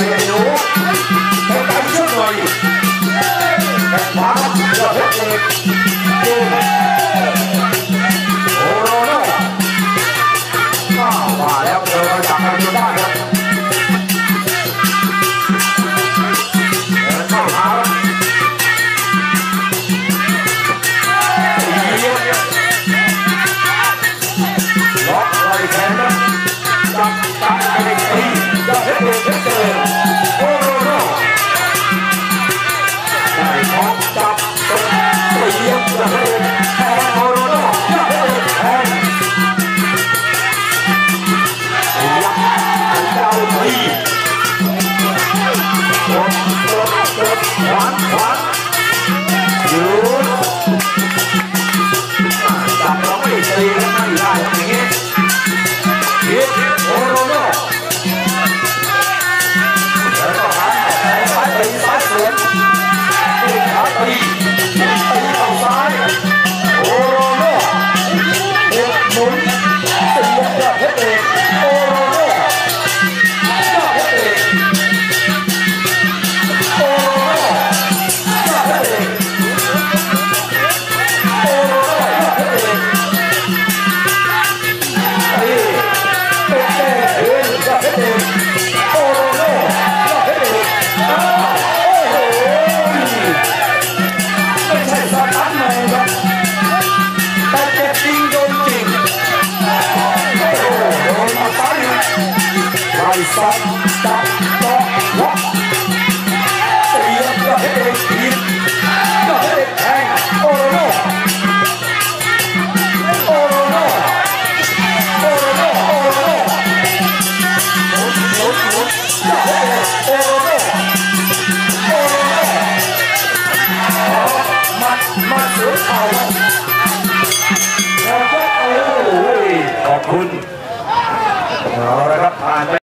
người đầy đủ Em cảm sức người Em thả cho hết người Ủa đó Mà em được đặt em cho ta One. say stop, stop, stop, walk. Stay up your headache, beat it. Your headache, hang on and on. On and on. On and on, on and on. Look, look, look. Your headache, on and on. On and on. Oh, my, my, good, all right. Now get a little away. I couldn't.